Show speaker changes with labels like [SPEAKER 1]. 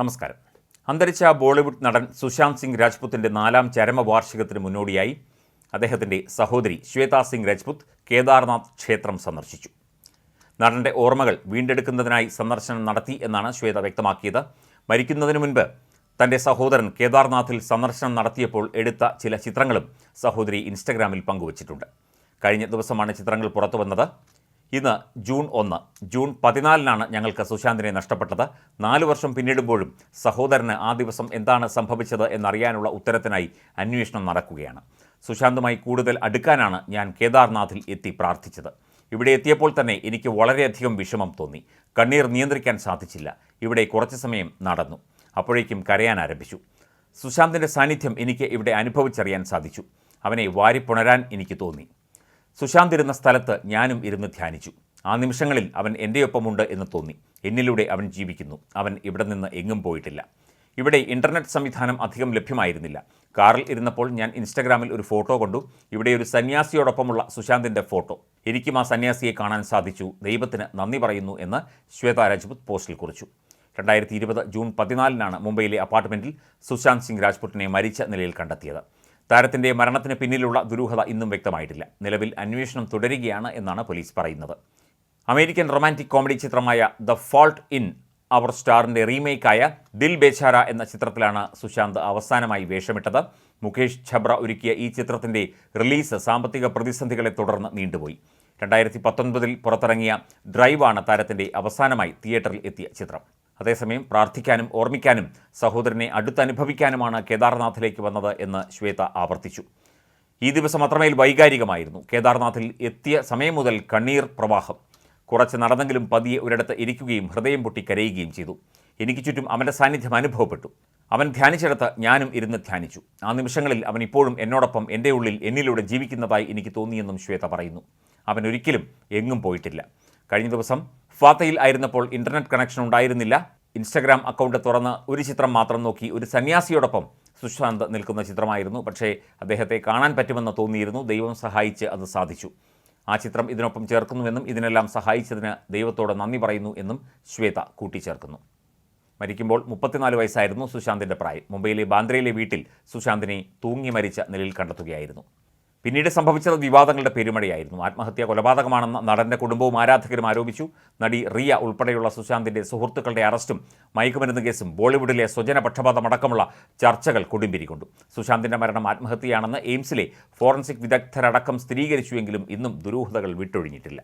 [SPEAKER 1] നമസ്കാരം. അന്തരിച്ച ബോളിവുഡ് നടൻ സുശാന്ത് സിംഗ് രാജ്പുത്തിന്റെ നാലാം ചരമവാർഷികത്തിന് മുന്നോടിയായി അദ്ദേഹത്തിന്റെ സഹോദരി ശ്വേതാ സിംഗ് രാജ്പുത്ത് കേദാർനാഥ് ക്ഷേത്രം സന്ദർശിച്ചു. നടന്റെ ഓർമ്മകൾ വീണ്ടെടുക്കുന്നതിനായി സന്ദർശനം നടത്തി എന്നാണ് ശ്വേത വ്യക്തമാക്കിയത്. മരിക്കുന്നതിന് മുൻപ് തന്റെ സഹോദരൻ കേദാർനാഥിൽ സന്ദർശനം നടത്തിയപ്പോൾ എടുത്ത ചില ചിത്രങ്ങളും സഹോദരി ഇൻസ്റ്റഗ്രാമിൽ പങ്കുവച്ചിട്ടുണ്ട്. കഴിഞ്ഞ ദിവസമാണ് ചിത്രങ്ങൾ പുറത്തു വന്നത് ഇന്ന് ജൂൺ ഒന്ന്. ജൂൺ പതിനാലിനാണ് ഞങ്ങൾക്ക് സുശാന്തിനെ നഷ്ടപ്പെട്ടത്. നാല് വർഷം പിന്നിടുമ്പോഴും സഹോദരന് ആ ദിവസം എന്താണ് സംഭവിച്ചത് എന്നറിയാനുള്ള ഉത്തരത്തിനായി അന്വേഷണം നടക്കുകയാണ്. സുശാന്തുമായി കൂടുതൽ അടുക്കാനാണ് ഞാൻ കേദാർനാഥിൽ എത്തി പ്രാർത്ഥിച്ചത്. ഇവിടെ എത്തിയപ്പോൾ തന്നെ എനിക്ക് വളരെയധികം വിഷമം തോന്നി. കണ്ണീർ നിയന്ത്രിക്കാൻ സാധിച്ചില്ല. ഇവിടെ കുറച്ച് സമയം നടന്നു. അപ്പോഴേക്കും കരയാൻ ആരംഭിച്ചു. സുശാന്തിന്റെ സാന്നിധ്യം എനിക്ക് ഇവിടെ അനുഭവിച്ചറിയാൻ സാധിച്ചു. അവനെ വാരിപ്പുണരാൻ എനിക്ക് തോന്നി. സുശാന്ത് ഇരുന്ന സ്ഥലത്ത് ഞാനും ഇരുന്ന് ധ്യാനിച്ചു. ആ നിമിഷങ്ങളിൽ അവൻ എന്റെയൊപ്പമുണ്ട് എന്ന് തോന്നി. എന്നിലൂടെ അവൻ ജീവിക്കുന്നു. അവൻ ഇവിടെ നിന്ന് എങ്ങും പോയിട്ടില്ല. ഇവിടെ ഇന്റർനെറ്റ് സംവിധാനം അധികം ലഭ്യമായിരുന്നില്ല. കാറിൽ ഇരുന്നപ്പോൾ ഞാൻ ഇൻസ്റ്റഗ്രാമിൽ ഒരു ഫോട്ടോ കൊണ്ടു. ഇവിടെ ഒരു സന്യാസിയോടൊപ്പമുള്ള സുശാന്തിന്റെ ഫോട്ടോ. എനിക്കും ആ സന്യാസിയെ കാണാൻ സാധിച്ചു. ദൈവത്തിന് നന്ദി പറയുന്നു എന്ന് ശ്വേത രാജ്പുത് പോസ്റ്റിൽ കുറിച്ചു. രണ്ടായിരത്തി ഇരുപത് ജൂൺ പതിനാലിനാണ് മുംബൈയിലെ അപ്പാർട്ട്മെന്റിൽ സുശാന്ത് സിംഗ് രാജ്പുട്ടിനെ മരിച്ച നിലയിൽ കണ്ടെത്തിയത്. താരത്തിന്റെ മരണത്തിന് പിന്നിലുള്ള ദുരൂഹത ഇന്നും വ്യക്തമായിട്ടില്ല. നിലവിൽ അന്വേഷണം തുടരുകയാണ് എന്നാണ് പോലീസ് പറയുന്നത്. അമേരിക്കൻ റൊമാന്റിക് കോമഡി ചിത്രമായ ദ ഫോൾട്ട് ഇൻ അവർ സ്റ്റാറിന്റെ റീമേക്കായ ദിൽ ബേച്ചാര എന്ന ചിത്രത്തിലാണ് സുശാന്ത് അവസാനമായി വേഷമിട്ടത്. മുകേഷ് ഛബ്ര ഒരുക്കിയ ഈ ചിത്രത്തിന്റെ റിലീസ് സാമ്പത്തിക പ്രതിസന്ധികളെ തുടർന്ന് നീണ്ടുപോയി. രണ്ടായിരത്തി പത്തൊൻപതിൽ പുറത്തിറങ്ങിയ ഡ്രൈവാണ് താരത്തിന്റെ അവസാനമായി തിയേറ്ററിൽ എത്തിയ ചിത്രം. അതേസമയം പ്രാർത്ഥിക്കാനും ഓർമ്മിക്കാനും സഹോദരനെ അടുത്തനുഭവിക്കാനുമാണ് കേദാർനാഥിലേക്ക് വന്നത് എന്ന് ശ്വേത ആവർത്തിച്ചു. ഈ ദിവസം അത്രമേൽ വൈകാരികമായിരുന്നു. കേദാർനാഥിൽ എത്തിയ സമയം മുതൽ കണ്ണീർ പ്രവാഹം. കുറച്ച് നടന്നെങ്കിലും പതിയെ ഒരിടത്ത് ഇരിക്കുകയും ഹൃദയം പൊട്ടി കരയുകയും ചെയ്തു. എനിക്ക് ചുറ്റും അവന്റെ സാന്നിധ്യം അനുഭവപ്പെട്ടു. അവൻ ധ്യാനിച്ചിടത്ത് ഞാനും ഇരുന്ന് ധ്യാനിച്ചു. ആ നിമിഷങ്ങളിൽ അവൻ ഇപ്പോഴും എന്നോടൊപ്പം എന്റെ ഉള്ളിൽ എന്നിലൂടെ ജീവിക്കുന്നതായി എനിക്ക് തോന്നിയെന്നും ശ്വേത പറയുന്നു. അവൻ ഒരിക്കലും എങ്ങും പോയിട്ടില്ല. കഴിഞ്ഞ ദിവസം ഫാത്തയിൽ ആയിരുന്നപ്പോൾ ഇന്റർനെറ്റ് കണക്ഷൻ ഉണ്ടായിരുന്നില്ല. ഇൻസ്റ്റഗ്രാം അക്കൗണ്ട് തുറന്ന് ഒരു ചിത്രം മാത്രം നോക്കി ഒരു സന്യാസിയോടൊപ്പം സുശാന്ത് നിൽക്കുന്ന ചിത്രമായിരുന്നു. പക്ഷേ അദ്ദേഹത്തെ കാണാൻ പറ്റുമെന്ന് തോന്നിയിരുന്നു. ദൈവം സഹായിച്ച് അത് സാധിച്ചു. ആ ചിത്രം ഇതിനൊപ്പം ചേർക്കുന്നുവെന്നും ഇതിനെല്ലാം സഹായിച്ചതിന് ദൈവത്തോട് നന്ദി പറയുന്നു എന്നും ശ്വേത കൂട്ടിച്ചേർക്കുന്നു. മരിക്കുമ്പോൾ മുപ്പത്തിനാല് വയസ്സായിരുന്നു സുശാന്തിന്റെ പ്രായം. മുംബൈയിലെ ബാന്ദ്രയിലെ വീട്ടിൽ സുശാന്തിനെ തൂങ്ങി മരിച്ച നിലയിൽ കണ്ടെത്തുകയായിരുന്നു. പിന്നീട് സംഭവിച്ചത് വിവാദങ്ങളുടെ പെരുമഴയായിരുന്നു. ആത്മഹത്യ കൊലപാതകമാണെന്ന് നടന്റെ കുടുംബവും ആരാധകരും ആരോപിച്ചു. നടി റിയ ഉൾപ്പെടെയുള്ള സുശാന്തിന്റെ സുഹൃത്തുക്കളുടെ അറസ്റ്റും മയക്കുമരുന്ന് കേസും ബോളിവുഡിലെ സ്വജന പക്ഷപാതമടക്കമുള്ള ചർച്ചകൾ കൊടുമ്പിരിക്കൊണ്ടു സുശാന്തിന്റെ മരണം ആത്മഹത്യയാണെന്ന് എയിംസിലെ ഫോറൻസിക് വിദഗ്ധരടക്കം സ്ഥിരീകരിച്ചുവെങ്കിലും ഇന്നും ദുരൂഹതകൾ വിട്ടൊഴിഞ്ഞിട്ടില്ല.